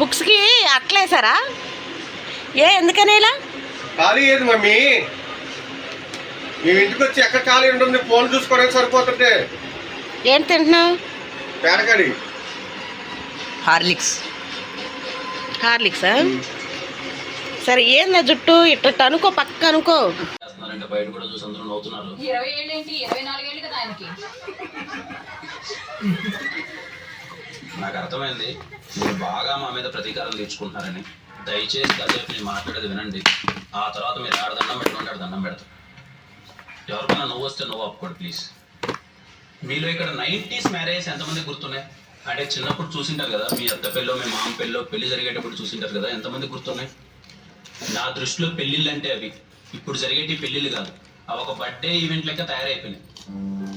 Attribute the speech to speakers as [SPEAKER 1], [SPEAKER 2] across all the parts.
[SPEAKER 1] బుక్స్కి అట్లేసారా ఏ ఎందుకని ఇలా?
[SPEAKER 2] ఖాళీ ఏది మమ్మీ? మేము ఇంటికి వచ్చి ఎక్కడ ఖాళీ ఉంటుంది ఫోన్ చూసుకోవడానికి సరిపోతుంటే.
[SPEAKER 1] ఏంటి తింటున్నావు?
[SPEAKER 2] పేడకాడి
[SPEAKER 3] హార్లిక్స్.
[SPEAKER 1] హార్లిక్సా? సరే ఏందా జుట్టు? ఇట్ట అనుకో పక్క అనుకో.
[SPEAKER 4] బయట కూడా చూసి అందరూ నవ్వుతున్నారు.
[SPEAKER 5] ఇరవై ఏళ్ళేంటి? ఇరవై నాలుగేళ్ళు కదా ఆయనకి.
[SPEAKER 4] నాకు అర్థమైంది? మీరు బాగా మా మీద ప్రతీకారం తీర్చుకుంటున్నారని. దయచేసి కాసేపు నేను మాట్లాడేది వినండి. ఆ తర్వాత మీరు ఆడ దండం పెట్టుకుంటే ఆడ దండం పెడతాం. ఎవరికైనా నువ్వు వస్తే నువ్వు ఒప్పుకోండి ప్లీజ్ మీలో ఇక్కడ నైంటీస్ మ్యారేజ్ ఎంతమంది గుర్తున్నాయి? అంటే చిన్నప్పుడు చూసింటారు కదా మీ అత్త పెళ్ళో మీ మామ పెళ్ళో పెళ్ళి జరిగేటప్పుడు చూసింటారు కదా ఎంతమంది గుర్తున్నాయి? నా దృష్టిలో పెళ్ళిళ్ళు అంటే అవి. ఇప్పుడు జరిగేటి పెళ్ళిళ్ళు కాదు. అవి ఒక బర్త్డే ఈవెంట్ లెక్క తయారైపోయినాయి.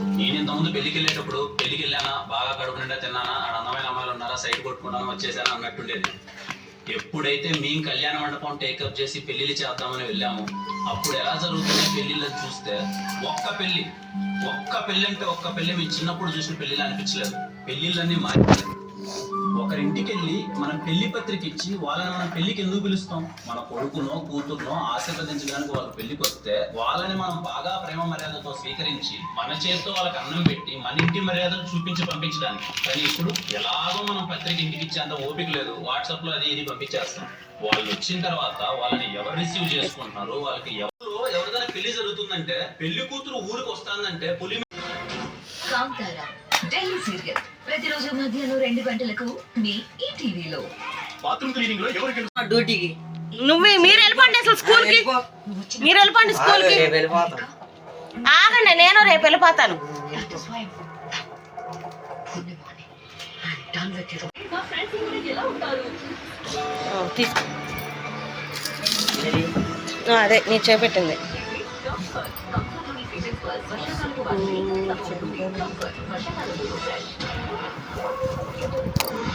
[SPEAKER 4] నేను ఇంతకుముందు పెళ్ళికి వెళ్ళేటప్పుడు పెళ్ళికి వెళ్ళానా బాగా కడుపు నిండా తిన్నానా? ఆడ అందమైన అమ్మాయిలు ఉన్నారా? సైడ్ కొట్టుకున్నాను వచ్చేసాను అన్నట్టుండేది. ఎప్పుడైతే మేము కళ్యాణ మండపం టేకప్ చేసి పెళ్ళిళ్ళు చేద్దామని వెళ్ళాము అప్పుడు ఎలా జరుగుతున్నాయి పెళ్ళిళ్ళని చూస్తే ఒక్క పెళ్ళి ఒక్క పెళ్ళి అంటే ఒక్క పెళ్ళి మేము చిన్నప్పుడు చూసిన పెళ్ళిళ్ళు అనిపించలేదు. పెళ్ళిళ్ళన్నీ మారిపోయాయి. ఒకరింటికి వెళ్ళి మనం పెళ్ళి పత్రిక ఇచ్చి వాళ్ళని మనం పెళ్ళికి ఎందుకు పిలుస్తాం? మన కొడుకునో కూతురునో ఆశీర్వదించడానికి వాళ్ళు పెళ్ళికి వస్తే వాళ్ళని మనం బాగా ప్రేమ మర్యాదతో స్వీకరించి మన చేతితో వాళ్ళకి అన్నం పెట్టి మన ఇంటి మర్యాదలు చూపించి పంపించడానికి. కానీ ఇప్పుడు ఎలాగో మనం పత్రిక ఇంటికి ఇచ్చేంత ఓపిక లేదు. వాట్సాప్లో అది ఇది పంపించేస్తాం. వాళ్ళు వచ్చిన తర్వాత వాళ్ళని ఎవరు రిసీవ్ చేసుకుంటున్నారు? వాళ్ళకి ఎవరు ఎవరిదైనా పెళ్ళి జరుగుతుందంటే పెళ్ళి కూతురు ఊరికి వస్తానంటే పులి
[SPEAKER 6] ఢిల్లీ సీరియల్. మధ్యాహ్నం రెండు గంటలకు మీ ఈ టీవీలో.
[SPEAKER 3] డ్యూటీకి.
[SPEAKER 1] నువ్వు మీరు వెళ్ళిపోండి అసలు స్కూల్కి. మీరు వెళ్ళిపోండి స్కూల్కి.
[SPEAKER 3] రేపు వెళ్ళిపోతాం.
[SPEAKER 1] ఆగండి నేను రేపు వెళ్ళిపోతాను. ఆ, తీసుకో. ఆ, అదే నీ చేపెట్టింది 嗯。嗯